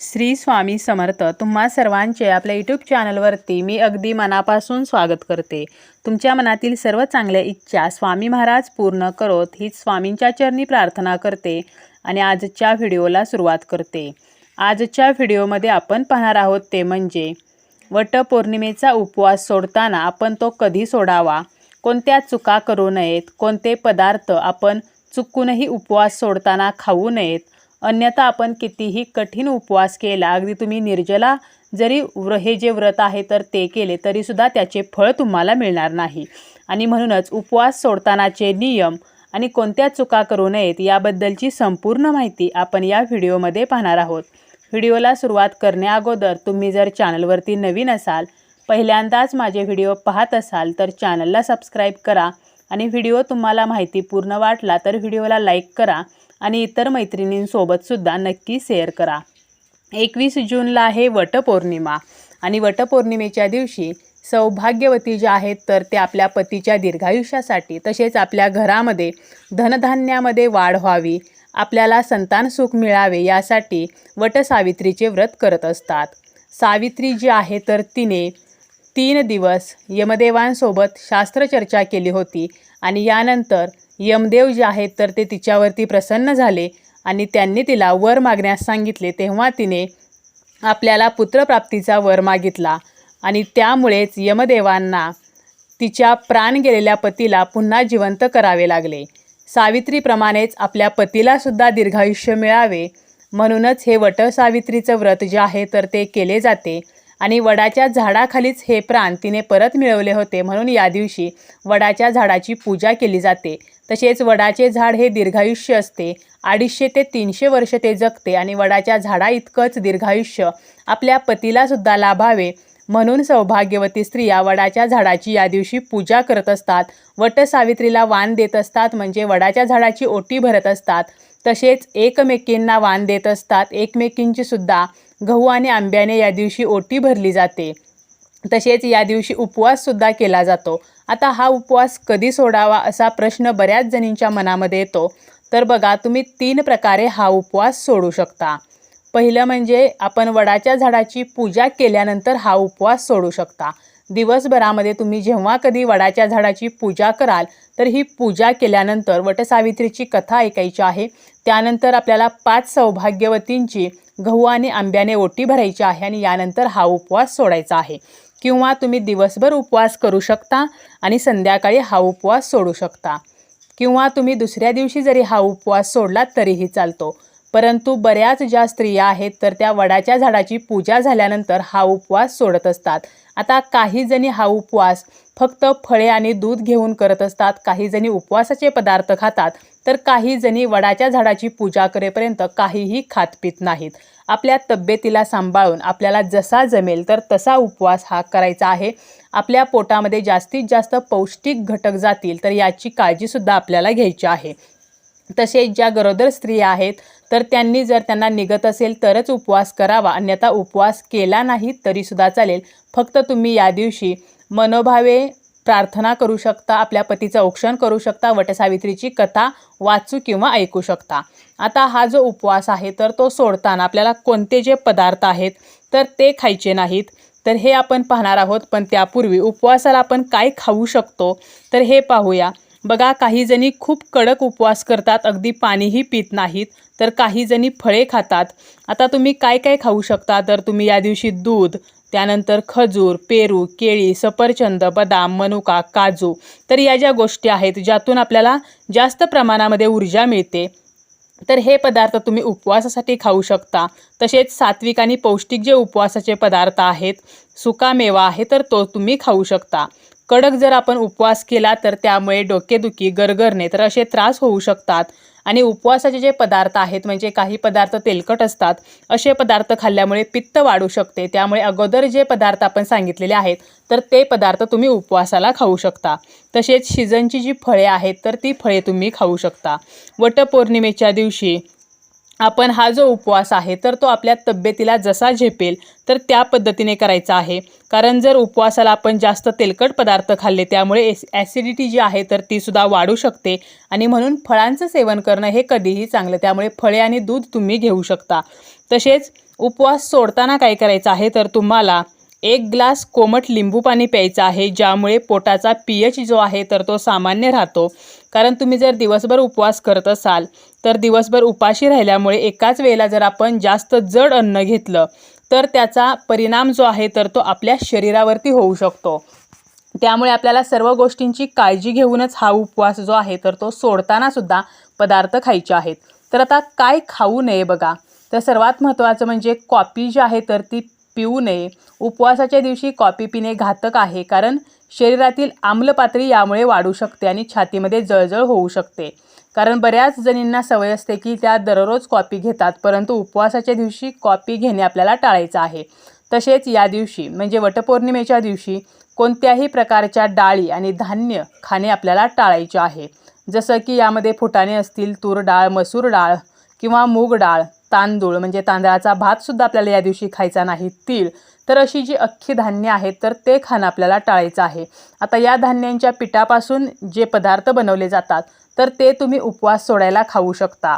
श्री स्वामी समर्थ तुम्हा सर्वांचे आपल्या यूट्यूब चॅनलवरती मी अगदी मनापासून स्वागत करते. तुमच्या मनातील सर्व चांगल्या इच्छा स्वामी महाराज पूर्ण करोत हीच स्वामींच्या चरणी प्रार्थना करते आणि आजच्या व्हिडिओला सुरुवात करते. आजच्या व्हिडिओमध्ये आपण पाहणार आहोत ते म्हणजे वटपौर्णिमेचा उपवास सोडताना आपण तो कधी सोडावा? कोणत्या चुका करू नयेत? कोणते पदार्थ आपण चुकूनही उपवास सोडताना खाऊ नयेत? अन्यथा आपण कितीही कठीण उपवास केला अगदी तुम्ही निर्जला जरी व्र हे जे व्रत आहे तर ते केले तरीसुद्धा त्याचे फळ तुम्हाला मिळणार नाही. आणि म्हणूनच उपवास सोडतानाचे नियम आणि कोणत्या चुका करू नयेत याबद्दलची संपूर्ण माहिती आपण या व्हिडिओमध्ये पाहणार आहोत. व्हिडिओला सुरुवात करण्याअगोदर तुम्ही जर चॅनलवरती नवीन असाल पहिल्यांदाच माझे व्हिडिओ पाहत असाल तर चॅनलला सबस्क्राईब करा आणि व्हिडिओ तुम्हाला माहिती पूर्ण वाटला तर व्हिडिओला लाईक करा आणि इतर मैत्रिणींसोबतसुद्धा नक्की शेअर करा. एकवीस जूनला आहे वटपौर्णिमा आणि वटपौर्णिमेच्या दिवशी सौभाग्यवती ज्या आहेत तर ते आपल्या पतीच्या दीर्घायुष्यासाठी तसेच आपल्या घरामध्ये धनधान्यामध्ये वाढ व्हावी आपल्याला संतान सुख मिळावे यासाठी वटसावित्रीचे व्रत करत असतात. सावित्री जी आहे तर तिने तीन दिवस यमदेवांसोबत शास्त्रचर्चा केली होती. आणि यानंतर यमदेव जे आहेत तर ते तिच्यावरती प्रसन्न झाले आणि त्यांनी तिला वर मागण्यास सांगितले. तेव्हा तिने आपल्याला पुत्रप्राप्तीचा वर मागितला आणि त्यामुळेच यमदेवांना तिच्या प्राण गेलेल्या पतीला पुन्हा जिवंत करावे लागले. सावित्रीप्रमाणेच आपल्या पतीलासुद्धा दीर्घायुष्य मिळावे. म्हणूनच हे वटसावित्रीचं व्रत जे आहे तर ते केले जाते. आणि वडाच्या झाडाखालीच हे प्राण तिने परत मिळवले होते. म्हणून या दिवशी वडाच्या झाडाची पूजा केली जाते. तसेच वडाचे झाड हे दीर्घायुष्य असते. अडीचशे ते तीनशे वर्ष ते जगते आणि वडाच्या झाडा इतकंच दीर्घायुष्य आपल्या पतीलासुद्धा लाभावे. म्हणून सौभाग्यवती स्त्रिया वडाच्या झाडाची या दिवशी पूजा करत असतात. वटसावित्रीला वाण देत असतात म्हणजे वडाच्या झाडाची ओटी भरत असतात. तसेच एकमेकींना वाण देत असतात. एकमेकींची सुद्धा गहू आणि आंब्याने या दिवशी ओटी भरली जाते. तसेच या दिवशी उपवाससुद्धा केला जातो. आता हा उपवास कधी सोडावा असा प्रश्न बऱ्याच जणींच्या मनामध्ये येतो. तर बघा तुम्ही तीन प्रकारे हा उपवास सोडू शकता. पहिलं म्हणजे आपण वडाच्या झाडाची पूजा केल्यानंतर हा उपवास सोडू शकता. दिवसभरामध्ये तुम्ही जेव्हा कधी वडाच्या झाडाची पूजा कराल तर ही पूजा केल्यानंतर वटसावित्रीची कथा ऐकायची आहे. त्यानंतर आपल्याला पाच सौभाग्यवतींची गहू आणि आंब्याने ओटी भरायची आहे आणि यानंतर हा उपवास सोडायचा आहे. किंवा तुम्ही दिवसभर उपवास करू शकता आणि संध्याकाळी हा उपवास सोडू शकता. किंवा तुम्ही दुसऱ्या दिवशी जरी हा उपवास सोडलात तरीही चालतो. परंतु बऱ्याच ज्या स्त्रिया आहेत तर त्या वडाच्या झाडाची पूजा झाल्यानंतर हा उपवास सोडत असतात. आता काही जणी हा उपवास फक्त फळे आणि दूध घेऊन करत असतात काही जणी उपवासाचे पदार्थ खातात तर काही जणी वडाच्या झाडाची पूजा करेपर्यंत काहीही खात पित नाहीत. आपल्या तब्येतीला सांभाळून आपल्याला जसा जमेल तर तसा उपवास हा करायचा आहे. आपल्या पोटामध्ये जास्तीत जास्त पौष्टिक घटक जातील तर याची काळजीसुद्धा आपल्याला घ्यायची आहे. तसेच ज्या गरोदर स्त्रिया आहेत तर त्यांनी जर त्यांना निघत असेल तरच उपवास करावा. अन्यथा उपवास केला नाही तरीसुद्धा चालेल. फक्त तुम्ही या दिवशी मनोभावे प्रार्थना करू शकता आपल्या पतीचं औक्षण करू शकता वटसावित्रीची कथा वाचू किंवा ऐकू शकता. आता हा जो उपवास आहे तर तो सोडताना आपल्याला कोणते जे पदार्थ आहेत तर ते खायचे नाहीत. तर हे आपण पाहणार आहोत पण त्यापूर्वी उपवासाला आपण काय खाऊ शकतो तर हे पाहूया. बघा काही जणी खूप कडक उपवास करतात अगदी पाणीही पित नाहीत तर काही जणी फळे खातात. आता तुम्ही काय काय खाऊ शकता? तर तुम्ही या दिवशी दूध त्यानंतर खजूर पेरू केळी सफरचंद बदाम मनुका काजू तर या ज्या गोष्टी आहेत ज्यातून आपल्याला जास्त प्रमाणामध्ये ऊर्जा मिळते. तर हे पदार्थ तुम्ही उपवासासाठी खाऊ शकता. तसेच सात्विक आणि पौष्टिक जे उपवासाचे पदार्थ आहेत सुकामेवा आहे तर तो तुम्ही खाऊ शकता. कडक जर आपण उपवास केला तर त्यामुळे डोकेदुखी गरगरणे तर असे त्रास होऊ शकतात. आणि उपवासाचे जे पदार्थ आहेत म्हणजे काही पदार्थ तेलकट असतात असे पदार्थ खाल्ल्यामुळे पित्त वाढू शकते. त्यामुळे अगोदर जे पदार्थ आपण सांगितलेले आहेत तर ते पदार्थ तुम्ही उपवासाला खाऊ शकता. तसेच शिजनची जी फळे आहेत तर ती फळे तुम्ही खाऊ शकता. वटपौर्णिमेच्या दिवशी आपण हा जो उपवास आहे तर तो आपल्या तब्येतीला जसा झेपेल तर त्या पद्धतीने करायचा आहे. कारण जर उपवासाला आपण जास्त तेलकट पदार्थ खाल्ले त्यामुळे एस ॲसिडिटी जी आहे तर तीसुद्धा वाढू शकते. आणि म्हणून फळांचं सेवन करणं हे कधीही चांगलं त्यामुळे फळे आणि दूध तुम्ही घेऊ शकता. तसेच उपवास सोडताना काय करायचं आहे तर तुम्हाला एक ग्लास कोमट लिंबू पाणी प्यायचं आहे ज्यामुळे पोटाचा पी एच जो आहे तर तो सामान्य राहतो. कारण तुम्ही जर दिवसभर उपवास करत असाल तर दिवसभर उपाशी राहिल्यामुळे एकाच वेळेला जर आपण जास्त जड अन्न घेतलं तर त्याचा परिणाम जो आहे तर तो आपल्या शरीरावरती होऊ शकतो. त्यामुळे आपल्याला सर्व गोष्टींची काळजी घेऊनच हा उपवास जो आहे तर तो सोडताना सुद्धा पदार्थ खायचे आहेत. तर आता काय खाऊ नये बघा. तर सर्वात महत्त्वाचं म्हणजे कॉपी जी आहे तर ती पिऊ नये. उपवासाच्या दिवशी कॉपी पिणे घातक आहे कारण शरीरातील आम्ल पातळी यामुळे वाढू शकते आणि छातीमध्ये जळजळ होऊ शकते. कारण बऱ्याच जणींना सवय असते की त्या दररोज कॉपी घेतात परंतु उपवासाच्या दिवशी कॉपी घेणे आपल्याला टाळायचं आहे. तसेच या दिवशी म्हणजे वटपौर्णिमेच्या दिवशी कोणत्याही प्रकारच्या डाळी आणि धान्य खाणे आपल्याला टाळायचे आहे. जसं की यामध्ये फुटाणे असतील तूर डाळ मसूर डाळ किंवा मूग डाळ तांदूळ म्हणजे तांदळाचा भातसुद्धा आपल्याला या दिवशी खायचा नाही तीळ. तर अशी जी अख्खी धान्य आहेत तर ते खाणं आपल्याला टाळायचं आहे. आता या धान्यांच्या पिठापासून जे पदार्थ बनवले जातात तर ते तुम्ही उपवास सोडायला खाऊ शकता.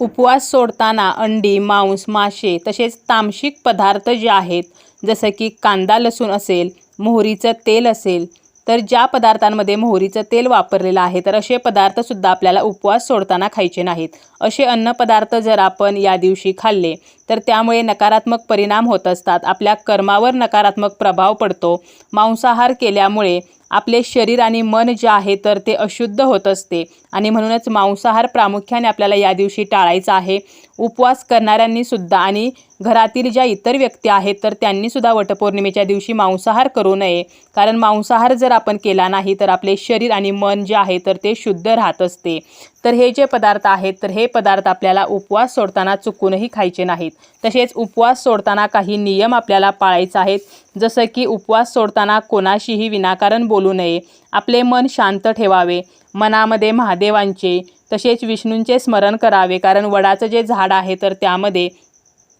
उपवास सोडताना अंडी मांस मासे तसेच तामशिक पदार्थ जे आहेत जसं की कांदा लसूण असेल मोहरीचं तेल असेल तर ज्या पदार्थांमध्ये मोहरीचं तेल वापरलेलं आहे तर असे पदार्थसुद्धा आपल्याला उपवास सोडताना खायचे नाहीत. असे अन्नपदार्थ जर आपण या दिवशी खाल्ले तर त्यामुळे नकारात्मक परिणाम होत असतात. आपल्या कर्मावर नकारात्मक प्रभाव पडतो. मांसाहार केल्यामुळे आपले शरीर आणि मन जे आहे तर ते अशुद्ध होत असते. आणि म्हणूनच मांसाहार प्रामुख्याने आपल्याला या दिवशी टाळायचा आहे. उपवास करणाऱ्यांनी सुद्धा आणि घरातील ज्या इतर व्यक्ती आहेत तर त्यांनीसुद्धा वटपौर्णिमेच्या दिवशी मांसाहार करू नये. कारण मांसाहार जर आपण केला नाही तर आपले शरीर आणि मन जे आहे तर ते शुद्ध राहत असते. तर हे जे पदार्थ आहेत तर हे पदार्थ आपल्याला उपवास सोडताना चुकूनही खायचे नाहीत. तसेच उपवास सोडताना काही नियम आपल्याला पाळायचे आहेत. जसं की उपवास सोडताना कोणाशीही विनाकारण बोलू नये. आपले मन शांत ठेवावे मनामध्ये महादेवांचे तसेच विष्णूंचे स्मरण करावे. कारण वडाचं जे झाड आहे तर त्यामध्ये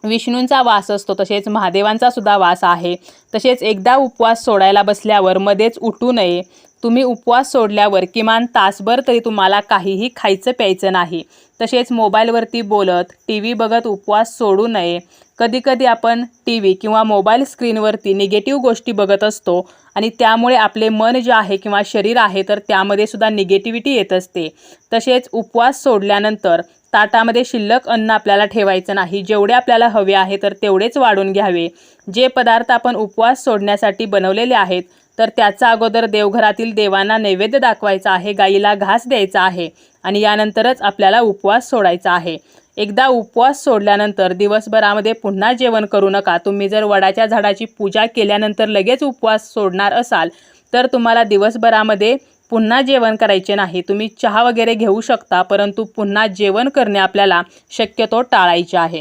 विष्णूंचा वास असतो तसेच महादेवांचा सुद्धा वास आहे. तसेच एकदा उपवास सोडायला बसल्यावर मध्येच उठू नये. तुम्ही उपवास सोडल्यावर किमान तासभर तरी तुम्हाला काहीही खायचं प्यायचं नाही. तसेच मोबाईलवरती बोलत टी व्ही बघत उपवास सोडू नये. कधीकधी आपण टी व्ही किंवा मोबाईल स्क्रीनवरती निगेटिव्ह गोष्टी बघत असतो आणि त्यामुळे आपले मन जे आहे किंवा शरीर आहे तर त्यामध्ये सुद्धा निगेटिव्हिटी येत असते. तसेच उपवास सोडल्यानंतर ताटामध्ये शिल्लक अन्न आपल्याला ठेवायचं नाही. जेवढे आपल्याला हवे आहे तर तेवढेच वाढून घ्यावे. जे पदार्थ आपण उपवास सोडण्यासाठी बनवलेले आहेत तर त्याचा अगोदर देवघरातील देवांना नैवेद्य दाखवायचा आहे गाईला घास द्यायचा आहे आणि यानंतरच आपल्याला उपवास सोडायचा आहे. एकदा उपवास सोडल्यानंतर दिवसभरामध्ये पुन्हा जेवण करू नका. तुम्ही जर वडाच्या झाडाची पूजा केल्यानंतर लगेच उपवास सोडणार असाल तर तुम्हाला दिवसभरामध्ये पुन्हा जेवण करायचे नाही. तुम्ही चहा वगैरे घेऊ शकता परंतु पुन्हा जेवण करणे आपल्याला शक्यतो टाळायचे आहे.